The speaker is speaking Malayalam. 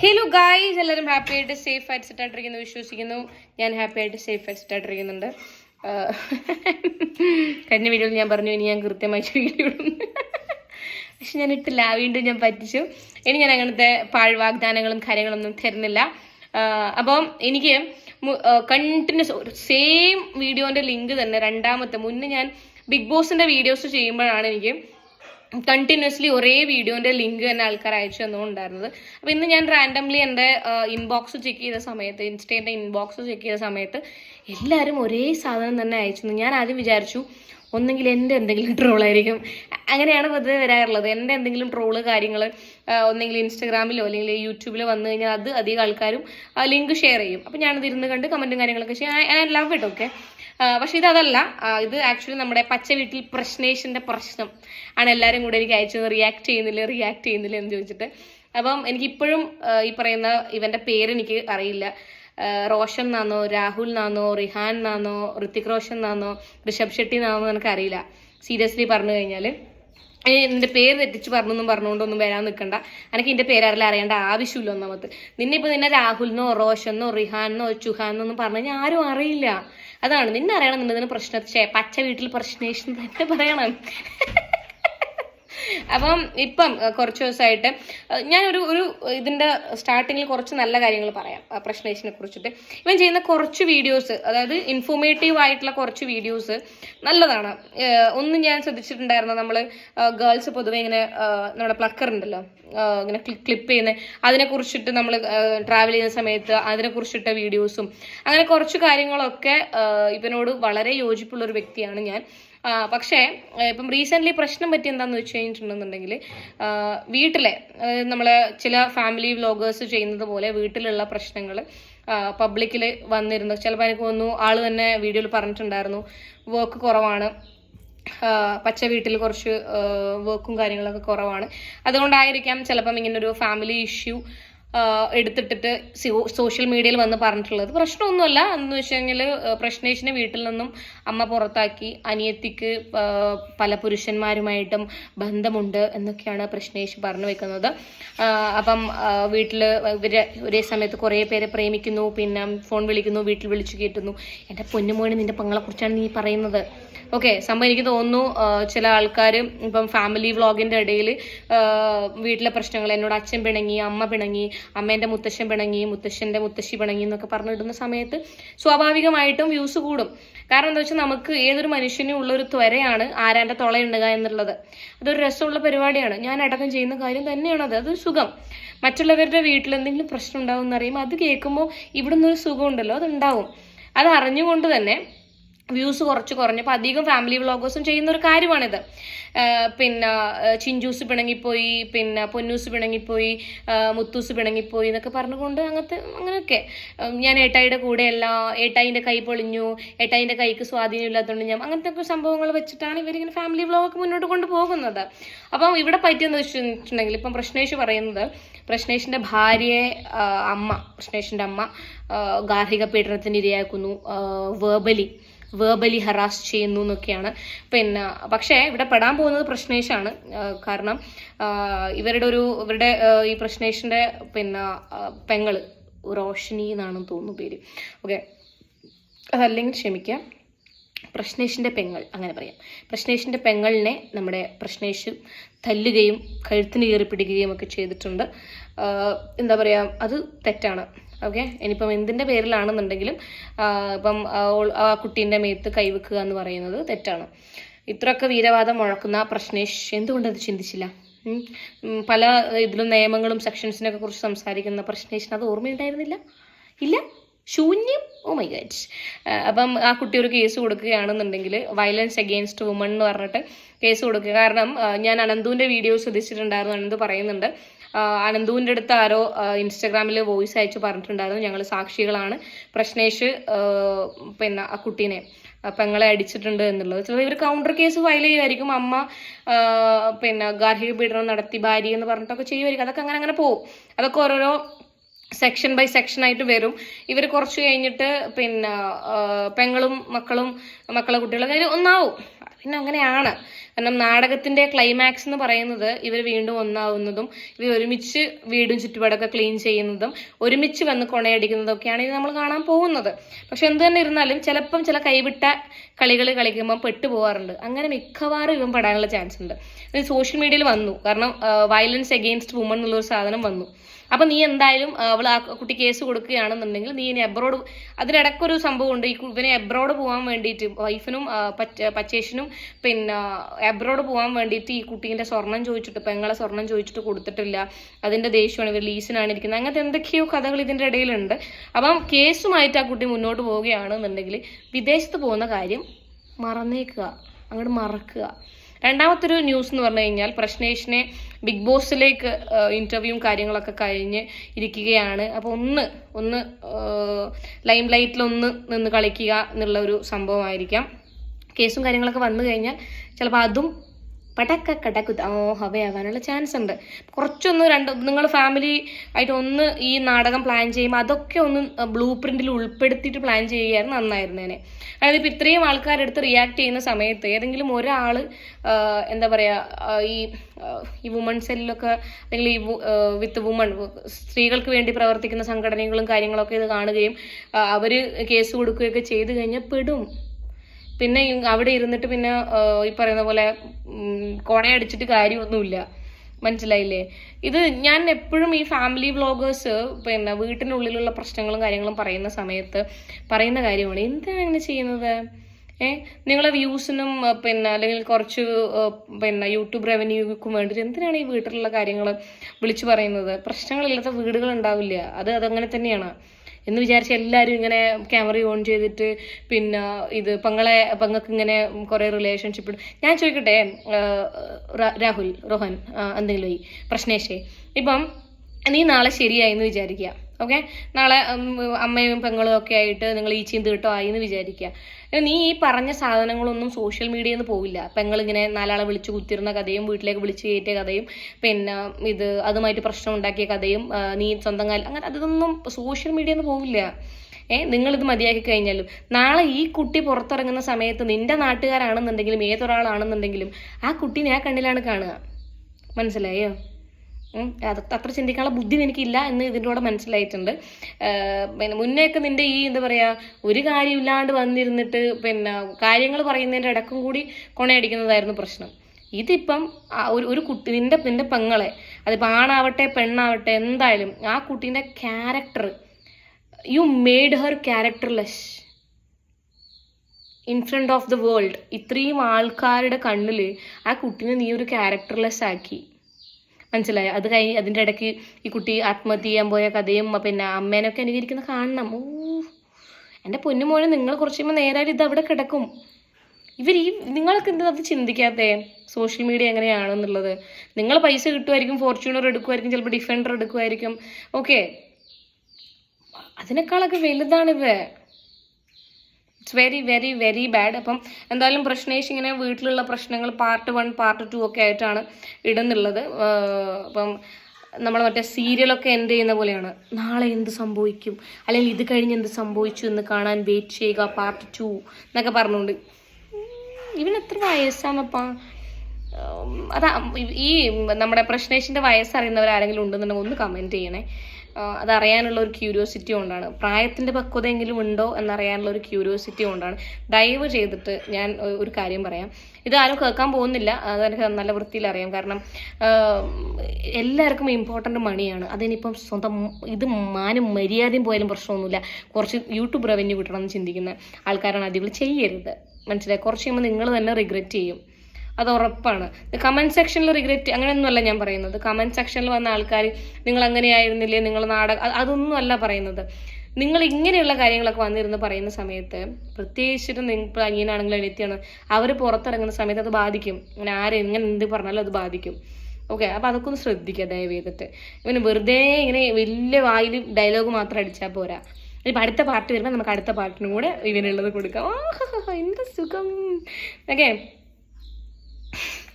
ഹലോ ഗായ്സ് എല്ലാവരും ഹാപ്പി ആയിട്ട് സേഫ് ആയിട്ട് സെറ്റ് ആയിട്ടിരിക്കുന്നു വിശ്വസിക്കുന്നു. ഞാൻ ഹാപ്പി ആയിട്ട് സേഫ് ആയിട്ട് സെറ്റ് ആയിട്ടിരിക്കുന്നുണ്ട് കഴിഞ്ഞ വീഡിയോയിൽ ഞാൻ പറഞ്ഞു ഇനി ഞാൻ കൃത്യമായിട്ട് വീഡിയോ പക്ഷെ ഞാൻ ഇട്ടില്ല വീണ്ടും ഞാൻ പറ്റിച്ചു. ഇനി ഞാൻ അങ്ങനത്തെ പാഴ്വാഗ്ദാനങ്ങളും കാര്യങ്ങളൊന്നും തരുന്നില്ല. അപ്പം എനിക്ക് കണ്ടിന്യൂസ് ഒരു സെയിം വീഡിയോന്റെ ലിങ്ക് തന്നെ രണ്ടാമത്തെ മുന്നേ ഞാൻ ബിഗ് ബോസിന്റെ വീഡിയോസ് ചെയ്യുമ്പോഴാണ് എനിക്ക് കണ്ടിന്യൂസ്ലി ഒരേ വീഡിയോന്റെ ലിങ്ക് തന്നെ ആൾക്കാർ അയച്ചു തന്നുകൊണ്ടായിരുന്നത്. അപ്പോൾ ഇന്ന് ഞാൻ റാൻഡംലി എന്റെ ഇൻബോക്സ് ചെക്ക് ചെയ്ത സമയത്ത് ഇൻസ്റ്റേന്റെ ഇൻബോക്സ് ചെക്ക് ചെയ്ത സമയത്ത് എല്ലാവരും ഒരേ സാധനം തന്നെ അയച്ചു ഞാൻ ആദ്യം വിചാരിച്ചു ഒന്നെങ്കിൽ എന്റെ എന്തെങ്കിലും ട്രോളായിരിക്കും അങ്ങനെയാണ് പൊതുവെ വരാറുള്ളത്. എന്റെ എന്തെങ്കിലും ട്രോൾ കാര്യങ്ങൾ ഒന്നെങ്കിൽ ഇൻസ്റ്റാഗ്രാമിലോ അല്ലെങ്കിൽ യൂട്യൂബിലോ വന്നു കഴിഞ്ഞാൽ അത് അധികം ആൾക്കാരും ലിങ്ക് ഷെയർ ചെയ്യും. അപ്പോൾ ഞാനത് ഇരുന്ന് കണ്ട് കമന്റും കാര്യങ്ങളൊക്കെ ചെയ്യും. ഐ ലവ് ഇറ്റ് ഓക്കെ പക്ഷെ ഇതല്ല ഇത് ആക്ച്വലി നമ്മുടെ പച്ച വീട്ടിൽ പ്രശ്നേഷന്റെ പ്രശ്നം ആണ് എല്ലാവരും കൂടെ എനിക്ക് അയച്ചത് റിയാക്ട് ചെയ്യുന്നില്ല റിയാക്ട് ചെയ്യുന്നില്ല എന്ന് ചോദിച്ചിട്ട്. അപ്പം എനിക്കിപ്പോഴും ഈ പറയുന്ന ഇവന്റെ പേര് എനിക്ക് അറിയില്ല. റോഷൻ എന്നാന്നോ രാഹുൽ എന്നാന്നോ റിഹാൻ എന്നാന്നോ ഋത്തിക് റോഷൻ എന്നാന്നോ ഋഷഭ് ഷെട്ടി എനിക്ക് അറിയില്ല. സീരിയസ്ലി പറഞ്ഞു കഴിഞ്ഞാൽ. നിന്റെ പേര് തെറ്റിച്ച് പറഞ്ഞൊന്നും പറഞ്ഞുകൊണ്ടൊന്നും വരാൻ നിൽക്കണ്ട. എനിക്ക് എന്റെ പേര് അറിയില്ല അറിയേണ്ട ആവശ്യമില്ല ഒന്നാമത്. നിന്നെ ഇപ്പൊ നിന്നെ രാഹുലിനോ റോഷനോ റിഹാനോ ചുഹാനോ ഒന്നും പറഞ്ഞു കഴിഞ്ഞാൽ ആരും അറിയില്ല. അതാണ്. നിന്നെ അറിയണമെന്നുണ്ടെങ്കിൽ പ്രശ്നം. ഛേ, പച്ച വീട്ടിൽ പ്രശ്നേഷൻ തന്നെ പറയണം. അപ്പം ഇപ്പം കുറച്ച് ദിവസമായിട്ട് ഞാനൊരു ഒരു ഇതിന്റെ സ്റ്റാർട്ടിങ്ങിൽ കുറച്ച് നല്ല കാര്യങ്ങൾ പറയാം പ്രശ്നേഷനെ കുറിച്ചിട്ട്. ഇവൻ ചെയ്യുന്ന കുറച്ച് വീഡിയോസ് അതായത് ഇൻഫോർമേറ്റീവ് ആയിട്ടുള്ള കുറച്ച് വീഡിയോസ് നല്ലതാണ്. ഒന്നും ഞാൻ ശ്രദ്ധിച്ചിട്ടുണ്ടായിരുന്നു നമ്മൾ ഗേൾസ് പൊതുവെ ഇങ്ങനെ നമ്മുടെ പ്ലക്കർ ഉണ്ടല്ലോ ഇങ്ങനെ ക്ലിപ്പ് ചെയ്യുന്ന അതിനെ കുറിച്ചിട്ട് നമ്മൾ ട്രാവൽ ചെയ്യുന്ന സമയത്ത് അതിനെ കുറിച്ചിട്ട വീഡിയോസും അങ്ങനെ കുറച്ച് കാര്യങ്ങളൊക്കെ ഇവനോട് വളരെ യോജിപ്പുള്ള ഒരു വ്യക്തിയാണ് ഞാൻ. പക്ഷേ ഇപ്പം റീസെന്റ്ലി പ്രശ്നം പറ്റി എന്താന്ന് വെച്ച് കഴിഞ്ഞിട്ടുണ്ടെന്നുണ്ടെങ്കിൽ വീട്ടിലെ നമ്മളെ ചില ഫാമിലി വ്ലോഗേഴ്സ് ചെയ്യുന്നത് പോലെ വീട്ടിലുള്ള പ്രശ്നങ്ങൾ പബ്ലിക്കിൽ വന്നിരുന്നു. ചിലപ്പോൾ എനിക്ക് തോന്നുന്നു ആൾ തന്നെ വീഡിയോയിൽ പറഞ്ഞിട്ടുണ്ടായിരുന്നു വർക്ക് കുറവാണ്. പച്ച വീട്ടിൽ കുറച്ച് വർക്കും കാര്യങ്ങളൊക്കെ കുറവാണ്. അതുകൊണ്ടായിരിക്കാം ചിലപ്പം ഇങ്ങനൊരു ഫാമിലി ഇഷ്യൂ എടുത്തിട്ടിട്ട് സോഷ്യൽ മീഡിയയിൽ വന്ന് പറഞ്ഞിട്ടുള്ളത്. പ്രശ്നമൊന്നുമല്ല. എന്ന് വെച്ച് കഴിഞ്ഞാൽ പ്രശ്നേഷിനെ വീട്ടിൽ നിന്നും അമ്മ പുറത്താക്കി അനിയത്തിക്ക് പല പുരുഷന്മാരുമായിട്ടും ബന്ധമുണ്ട് എന്നൊക്കെയാണ് പ്രശ്നേഷ് പറഞ്ഞു വെക്കുന്നത്. അപ്പം വീട്ടിൽ ഒരേ സമയത്ത് കുറേ പേരെ പ്രേമിക്കുന്നു പിന്നെ ഫോൺ വിളിക്കുന്നു വീട്ടിൽ വിളിച്ചു കയറ്റുന്നു എന്റെ പൊന്നുമോനെ നിന്റെ പങ്ങളെക്കുറിച്ചാണ് നീ പറയുന്നത്? ഓക്കെ സംഭവം എനിക്ക് തോന്നുന്നു ചില ആൾക്കാർ ഇപ്പം ഫാമിലി വ്ളോഗിന്റെ ഇടയിൽ വീട്ടിലെ പ്രശ്നങ്ങൾ എന്നോട് അച്ഛൻ പിണങ്ങി അമ്മ പിണങ്ങി അമ്മേന്റെ മുത്തശ്ശൻ പിണങ്ങി മുത്തശ്ശന്റെ മുത്തശ്ശി പിണങ്ങി എന്നൊക്കെ പറഞ്ഞിടുന്ന സമയത്ത് സ്വാഭാവികമായിട്ടും വ്യൂസ് കൂടും. കാരണം എന്താ വെച്ചാൽ നമുക്ക് ഏതൊരു മനുഷ്യനും ഉള്ളൊരു ത്വരയാണ് ആരാന്റെ തുളയുണ്ടുക എന്നുള്ളത്. അതൊരു രസമുള്ള പരിപാടിയാണ്. ഞാൻ അടക്കം ചെയ്യുന്ന കാര്യം തന്നെയാണ് അത്. അതൊരു സുഖം. മറ്റുള്ളവരുടെ വീട്ടിൽ എന്തെങ്കിലും പ്രശ്നം ഉണ്ടാവും എന്നറിയുമ്പോൾ അത് കേൾക്കുമ്പോൾ ഇവിടുന്ന് ഒരു സുഖം ഉണ്ടല്ലോ അത് ഉണ്ടാവും. അത് അറിഞ്ഞുകൊണ്ട് തന്നെ വ്യൂസ് കുറച്ച് കുറഞ്ഞപ്പോൾ അധികം ഫാമിലി വ്ളോഗേഴ്സും ചെയ്യുന്ന ഒരു കാര്യമാണിത് പിന്നെ ചിഞ്ചൂസ് പിണങ്ങിപ്പോയി പിന്നെ പൊന്നൂസ് പിണങ്ങിപ്പോയി മുത്തൂസ് പിണങ്ങിപ്പോയി എന്നൊക്കെ പറഞ്ഞുകൊണ്ട് അങ്ങനത്തെ അങ്ങനെയൊക്കെ. ഞാൻ ഏട്ടായിയുടെ കൂടെയല്ല ഏട്ടായിന്റെ കൈ പൊളിഞ്ഞു ഏട്ടായിന്റെ കൈക്ക് സ്വാധീനം ഇല്ലാത്തതുകൊണ്ട് ഞാൻ അങ്ങനത്തെ ഒക്കെ സംഭവങ്ങൾ വെച്ചിട്ടാണ് ഇവരിങ്ങനെ ഫാമിലി വ്ളോഗൊക്കെ മുന്നോട്ട് കൊണ്ടുപോകുന്നത് അപ്പം ഇവിടെ പറ്റിയെന്ന് വെച്ചിട്ടുണ്ടെങ്കിൽ ഇപ്പം പ്രശ്നേഷ് പറയുന്നത് പ്രശ്നേഷിന്റെ ഭാര്യയെ അമ്മ പ്രശ്നേഷിന്റെ അമ്മ ഗാർഹിക പീഡനത്തിന് ഇരയാക്കുന്നു വേർബലി വേർബലി ഹറാസ് ചെയ്യുന്നു എന്നൊക്കെയാണ്. പിന്നെ പക്ഷേ ഇവിടെ പെടാൻ പോകുന്നത് പ്രശ്നേഷാണ് കാരണം ഇവരുടെ ഒരു ഇവരുടെ ഈ പ്രശ്നേഷിന്റെ പിന്നെ പെങ്ങൾ റോഷിനി എന്നാണെന്ന് തോന്നുന്നു പേര്. ഓക്കെ. അതല്ലെങ്കിൽ ക്ഷമിക്കാം. പ്രശ്നേഷിന്റെ പെങ്ങൾ അങ്ങനെ പറയാം. പ്രശ്നേഷിന്റെ പെങ്ങളിനെ നമ്മുടെ പ്രശ്നേഷ് തല്ലുകയും കഴുത്തിന് കയറി പിടിക്കുകയും ഒക്കെ ചെയ്തിട്ടുണ്ട്. എന്താ പറയുക അത് തെറ്റാണ്. ഓക്കെ ഇനിയിപ്പം എന്തിന്റെ പേരിലാണെന്നുണ്ടെങ്കിലും ഇപ്പം ആ കുട്ടീന്റെ മേത്ത് കൈവെക്കുക എന്ന് പറയുന്നത് തെറ്റാണ്. ഇത്രയൊക്കെ വീരവാദം മുഴക്കുന്ന പ്രശ്നേഷ് എന്തുകൊണ്ട് അത് ചിന്തിച്ചില്ല? പല ഇതിലും നിയമങ്ങളും സെക്ഷൻസിനൊക്കെ കുറിച്ച് സംസാരിക്കുന്ന പ്രശ്നേഷിന് അത് ഓർമ്മയുണ്ടായിരുന്നില്ല? ഇല്ല? ശൂന്യം? ഓ മൈ ഗാഡ് അപ്പം ആ കുട്ടി ഒരു കേസ് കൊടുക്കുകയാണെന്നുണ്ടെങ്കിൽ വയലൻസ് അഗെയിൻസ്റ്റ് വുമൺ എന്ന് പറഞ്ഞിട്ട് കേസ് കൊടുക്കുക. കാരണം ഞാൻ അനന്തുവിന്റെ വീഡിയോ ശ്രദ്ധിച്ചിട്ടുണ്ടായിരുന്നു. അനന്ത് പറയുന്നുണ്ട് അനന്തുവിന്റെ അടുത്ത് ആരോ ഇൻസ്റ്റാഗ്രാമിൽ വോയിസ് അയച്ച് പറഞ്ഞിട്ടുണ്ടായിരുന്നു. ഞങ്ങൾ സാക്ഷികളാണ് പ്രശ്നേഷ് പിന്നെ ആ കുട്ടീനെ. പെങ്ങളെ അടിച്ചിട്ടുണ്ട് എന്നുള്ളത്. ചിലപ്പോൾ ഇവർ കൗണ്ടർ കേസ് ഫയൽ ചെയ്യുമായിരിക്കും അമ്മ പിന്നെ ഗാർഹിക പീഡനം നടത്തി ഭാര്യ എന്ന് പറഞ്ഞിട്ടൊക്കെ ചെയ്യുമായിരിക്കും അതൊക്കെ അങ്ങനെ അങ്ങനെ പോകും അതൊക്കെ ഓരോരോ സെക്ഷൻ ബൈ സെക്ഷൻ ആയിട്ട് വരും. ഇവർ കുറച്ച് കഴിഞ്ഞിട്ട് പിന്നെ പെങ്ങളും മക്കളും മക്കളെ കുട്ടികളും ഒന്നാവും. പിന്നെ അങ്ങനെയാണ് കാരണം നാടകത്തിന്റെ ക്ലൈമാക്സ് എന്ന് പറയുന്നത് ഇവർ വീണ്ടും ഒന്നാവുന്നതും ഇവർ ഒരുമിച്ച് വീടും ചുറ്റുപാടൊക്കെ ക്ലീൻ ചെയ്യുന്നതും ഒരുമിച്ച് വന്ന് കൊണയടിക്കുന്നതൊക്കെയാണ് ഇത് നമ്മൾ കാണാൻ പോകുന്നത്. പക്ഷെ എന്ത് തന്നെ ഇരുന്നാലും ചിലപ്പം ചില കൈവിട്ട കളികൾ കളിക്കുമ്പോൾ പെട്ടുപോകാറുണ്ട് അങ്ങനെ മിക്കവാറും ഇവൻ പെടാനുള്ള ചാൻസ് ഉണ്ട്. സോഷ്യൽ മീഡിയയിൽ വന്നു. കാരണം വയലൻസ് എഗെയിൻസ്റ്റ് വുമൺ എന്നുള്ളൊരു സാധനം വന്നു. അപ്പൊ നീ എന്തായാലും അവൾ ആ കുട്ടി കേസ് കൊടുക്കുകയാണെന്നുണ്ടെങ്കിൽ നീ ഇനി എബ്രോഡ് അതിനിടയ്ക്കൊരു സംഭവം ഉണ്ട് ഈ ഇവനെ എബ്രോഡ് പോകാൻ വേണ്ടിയിട്ട് വൈഫിനും പച്ചേഷനും പിന്നെ എബ്രോഡ് പോകാൻ വേണ്ടിയിട്ട് ഈ കുട്ടീന്റെ സ്വർണം ചോദിച്ചിട്ട് പെങ്ങളെ സ്വർണം ചോദിച്ചിട്ട് കൊടുത്തിട്ടില്ല. അതിന്റെ ദേഷ്യമാണ്. ഇവർ ലീസിനാണ് ഇരിക്കുന്നത്. അങ്ങനത്തെ എന്തൊക്കെയോ കഥകൾ ഇതിന്റെ ഇടയിലുണ്ട്. അപ്പം കേസുമായിട്ട് ആ കുട്ടി മുന്നോട്ട് പോവുകയാണെന്നുണ്ടെങ്കിൽ വിദേശത്ത് പോകുന്ന കാര്യം മറന്നേക്കുക. അങ്ങോട്ട് മറക്കുക. രണ്ടാമത്തൊരു ന്യൂസ് എന്ന് പറഞ്ഞു കഴിഞ്ഞാൽ പ്രശ്നേഷിനെ ബിഗ് ബോസിലേക്ക് ഇന്റർവ്യൂവും കാര്യങ്ങളൊക്കെ കഴിഞ്ഞ് ഇരിക്കുകയാണ്. അപ്പോൾ ഒന്ന് ഒന്ന് ലൈം ലൈറ്റിൽ ഒന്ന് നിന്ന് കളിക്കുക എന്നുള്ള ഒരു സംഭവമായിരിക്കാം കേസും കാര്യങ്ങളൊക്കെ വന്നു കഴിഞ്ഞാൽ ചിലപ്പോൾ അതും പടക്ക കടക്കു ഓ ആവാനുള്ള ചാൻസ് ഉണ്ട്. കുറച്ചൊന്ന് രണ്ട് നിങ്ങൾ ഫാമിലി ആയിട്ട് ഒന്ന് ഈ നാടകം പ്ലാൻ ചെയ്യുമ്പോൾ അതൊക്കെ ഒന്ന് ബ്ലൂ പ്രിന്റിൽ ഉൾപ്പെടുത്തിയിട്ട് പ്ലാൻ ചെയ്യുകയായിരുന്നു നന്നായിരുന്നേനെ അതായത് ഇപ്പം ഇത്രയും ആൾക്കാരെടുത്ത് റിയാക്ട് ചെയ്യുന്ന സമയത്ത് ഏതെങ്കിലും ഒരാൾ എന്താ പറയുക ഈ ഈ വുമൺ സെല്ലിലൊക്കെ അല്ലെങ്കിൽ ഈ വിത്ത് വുമൺ സ്ത്രീകൾക്ക് വേണ്ടി പ്രവർത്തിക്കുന്ന സംഘടനകളും കാര്യങ്ങളൊക്കെ ഇത് കാണുകയും അവർ കേസ് കൊടുക്കുകയൊക്കെ ചെയ്തു കഴിഞ്ഞാൽ പെടും. പിന്നെ അവിടെ ഇരുന്നിട്ട് പിന്നെ ഈ പറയുന്ന പോലെ കൊണയടിച്ചിട്ട് കാര്യമൊന്നുമില്ല. മനസ്സിലായില്ലേ? ഇത് ഞാൻ എപ്പോഴും ഈ ഫാമിലി വ്ളോഗേഴ്സ് പിന്നെ വീട്ടിനുള്ളിലുള്ള പ്രശ്നങ്ങളും കാര്യങ്ങളും പറയുന്ന സമയത്ത് പറയുന്ന കാര്യമാണ്. എന്താണ് അങ്ങനെ ചെയ്യുന്നത്? ഏ? നിങ്ങളെ വ്യൂസിനും പിന്നെ അല്ലെങ്കിൽ കുറച്ച് പിന്നെ യൂട്യൂബ് റവന്യൂക്കും വേണ്ടിയിട്ട് എന്തിനാണ് ഈ വീട്ടിലുള്ള കാര്യങ്ങൾ വിളിച്ചു പറയുന്നത്? പ്രശ്നങ്ങളില്ലാത്ത വീടുകൾ ഉണ്ടാവില്ല. അത് അതങ്ങനെ തന്നെയാണ്. എന്ന് വിചാരിച്ച് എല്ലാവരും ഇങ്ങനെ ക്യാമറ ഓൺ ചെയ്തിട്ട് പിന്നെ ഇത് പെങ്ങളെ പങ്ങൾക്ക് ഇങ്ങനെ കുറേ റിലേഷൻഷിപ്പ് ഞാൻ ചോദിക്കട്ടെ രാഹുൽ റോഹൻ എന്തെങ്കിലും ഈ പ്രശ്നേഷേ. ഇപ്പം നീ നാളെ ശരിയായി എന്ന് വിചാരിക്കുക ഓക്കെ? നാളെ അമ്മയും പെങ്ങളും ഒക്കെ ആയിട്ട് നിങ്ങൾ ഈ ചീന്ത് കിട്ടോ ആയി എന്ന് വിചാരിക്കുക നീ ഈ പറഞ്ഞ സാധനങ്ങളൊന്നും സോഷ്യൽ മീഡിയയിൽ നിന്ന് പോവില്ല. പെങ്ങളിങ്ങനെ നാലാളെ വിളിച്ച് കുത്തിരുന്ന കഥയും വീട്ടിലേക്ക് വിളിച്ച് കയറ്റിയ കഥയും പിന്നെ ഇത് അതുമായിട്ട് പ്രശ്നം ഉണ്ടാക്കിയ കഥയും നീ സ്വന്തം കാലം അങ്ങനെ അതൊന്നും സോഷ്യൽ മീഡിയയിൽ നിന്ന് പോവില്ല. ഏഹ് നിങ്ങളിത് മതിയാക്കി കഴിഞ്ഞാലും. നാളെ ഈ കുട്ടി പുറത്തിറങ്ങുന്ന സമയത്ത് നിന്റെ നാട്ടുകാരാണെന്നുണ്ടെങ്കിലും ഏതൊരാളാണെന്നുണ്ടെങ്കിലും ആ കുട്ടീനെ ആ കണ്ണിലാണ് കാണുക. മനസ്സിലായോ? അത് അത്ര ചിന്തിക്കാനുള്ള ബുദ്ധി എനിക്കില്ല എന്ന് ഇതിന്റെ മനസ്സിലായിട്ടുണ്ട്. പിന്നെ മുന്നേയൊക്കെ നിന്റെ ഈ എന്താ പറയാ ഒരു കാര്യമില്ലാണ്ട് വന്നിരുന്നിട്ട് പിന്നെ കാര്യങ്ങൾ പറയുന്നതിന്റെ ഇടക്കും കൂടി കൊണയടിക്കുന്നതായിരുന്നു പ്രശ്നം. ഇതിപ്പം ഒരു ഒരു കുട്ടി നിന്റെ നിന്റെ പെങ്ങളെ അതിപ്പോൾ ആണാവട്ടെ പെണ്ണാവട്ടെ എന്തായാലും ആ കുട്ടീന്റെ character you made her characterless in front of the world ഇത്രയും ആൾക്കാരുടെ കണ്ണിൽ ആ കുട്ടീനെ നീ ഒരു ക്യാരക്ടർലെസ് ആക്കി. മനസ്സിലായോ? അത് കഴിഞ്ഞ് അതിന്റെ ഇടയ്ക്ക് ഈ കുട്ടി ആത്മഹത്യ ചെയ്യാൻ പോയ കഥയും പിന്നെ അമ്മേനൊക്കെ അനുകരിക്കുന്ന കാണണം. ഓ എന്റെ പൊന്നുമോനെ നിങ്ങൾ കുറച്ച് കഴിയുമ്പോൾ നേരായിട്ട് ഇത് അവിടെ കിടക്കും. ഇവർ ഈ നിങ്ങൾക്ക് എന്താ അത് ചിന്തിക്കാത്തേ? സോഷ്യൽ മീഡിയ എങ്ങനെയാണെന്നുള്ളത് നിങ്ങൾ പൈസ കിട്ടുമായിരിക്കും ഫോർച്യൂണർ എടുക്കുമായിരിക്കും ചിലപ്പോൾ ഡിഫൻഡർ എടുക്കുമായിരിക്കും. ഓക്കെ. അതിനേക്കാളൊക്കെ വലുതാണിത്. It's very very very bad. അപ്പം എന്തായാലും പ്രശ്നേഷ് ഇങ്ങനെ വീട്ടിലുള്ള പ്രശ്നങ്ങൾ പാർട്ട് വൺ പാർട്ട് ടു ഒക്കെ ആയിട്ടാണ് ഇടുന്നുള്ളത്. അപ്പം നമ്മൾ മറ്റേ സീരിയലൊക്കെ എൻഡ് ചെയ്യുന്ന പോലെയാണ്. നാളെ എന്ത് സംഭവിക്കും? അല്ലെങ്കിൽ ഇത് കഴിഞ്ഞ് എന്ത് സംഭവിച്ചു എന്ന് കാണാൻ വെയിറ്റ് ചെയ്യുക പാർട്ട് ടു എന്നൊക്കെ പറഞ്ഞുകൊണ്ട്. ഇവൻ എത്ര വയസ്സാണപ്പാ അതാ ഈ- നമ്മുടെ പ്രശ്നേഷിന്റെ വയസ്സ് അറിയുന്നവർ ആരെങ്കിലും ഉണ്ടെന്നുണ്ടെങ്കിൽ ഒന്ന് കമന്റ് ചെയ്യണേ. അതറിയാനുള്ള ഒരു ക്യൂരിയോസിറ്റി കൊണ്ടാണ്. പ്രായത്തിന്റെ പക്വതയെങ്കിലും ഉണ്ടോ എന്നറിയാനുള്ള ഒരു ക്യൂരിയോസിറ്റി കൊണ്ടാണ്. ഡൈവ് ചെയ്തിട്ട് ഞാൻ ഒരു കാര്യം പറയാം. ഇത് ആരും കേൾക്കാൻ പോകുന്നില്ല. അതെനിക്ക് നല്ല വൃത്തിയിൽ അറിയാം. കാരണം എല്ലാവർക്കും ഇമ്പോർട്ടന്റ് മണിയാണ് അതിനിപ്പം സ്വന്തം ഇത് മാനും മര്യാദയും പോയാലും പ്രശ്നമൊന്നുമില്ല. കുറച്ച് യൂട്യൂബ് റവന്യൂ കിട്ടണം എന്ന് ചിന്തിക്കുന്ന ആൾക്കാരാണ് അധികം ചെയ്യരുത്. മനസ്സിലായി? കുറച്ച് കഴിയുമ്പോൾ നിങ്ങൾ തന്നെ റിഗ്രറ്റ് ചെയ്യും. അത് ഉറപ്പാണ്. കമന്റ് സെക്ഷനിൽ റിഗ്രറ്റ് അങ്ങനെയൊന്നുമല്ല ഞാൻ പറയുന്നത്. കമന്റ് സെക്ഷനിൽ വന്ന ആൾക്കാർ നിങ്ങൾ അങ്ങനെയായിരുന്നില്ലേ? നിങ്ങൾ നാടകം അതൊന്നുമല്ല പറയുന്നത്. നിങ്ങൾ ഇങ്ങനെയുള്ള കാര്യങ്ങളൊക്കെ വന്നിരുന്ന് പറയുന്ന സമയത്ത് പ്രത്യേകിച്ചിട്ട് നിങ്ങൾ അനിയനാണെങ്കിലും എഴുത്തിയാണ് അവർ പുറത്തിറങ്ങുന്ന സമയത്ത് അത് ബാധിക്കും. അങ്ങനെ ആരെ ഇങ്ങനെ എന്ത് പറഞ്ഞാലും അത് ബാധിക്കും. ഓക്കെ? അപ്പോൾ അതൊക്കെ ഒന്ന് ശ്രദ്ധിക്കുക ദയവ് ചെയ്തിട്ട് ഇവന് വെറുതെ ഇങ്ങനെ വലിയ വായിൽ ഡയലോഗ് മാത്രം അടിച്ചാൽ പോരാ. ഇപ്പം അടുത്ത പാർട്ട് വരുമ്പോൾ നമുക്ക് അടുത്ത പാർട്ടിനും കൂടെ ഇവനുള്ളത് കൊടുക്കാം. എന്ത് സുഖം. ഓക്കെ? you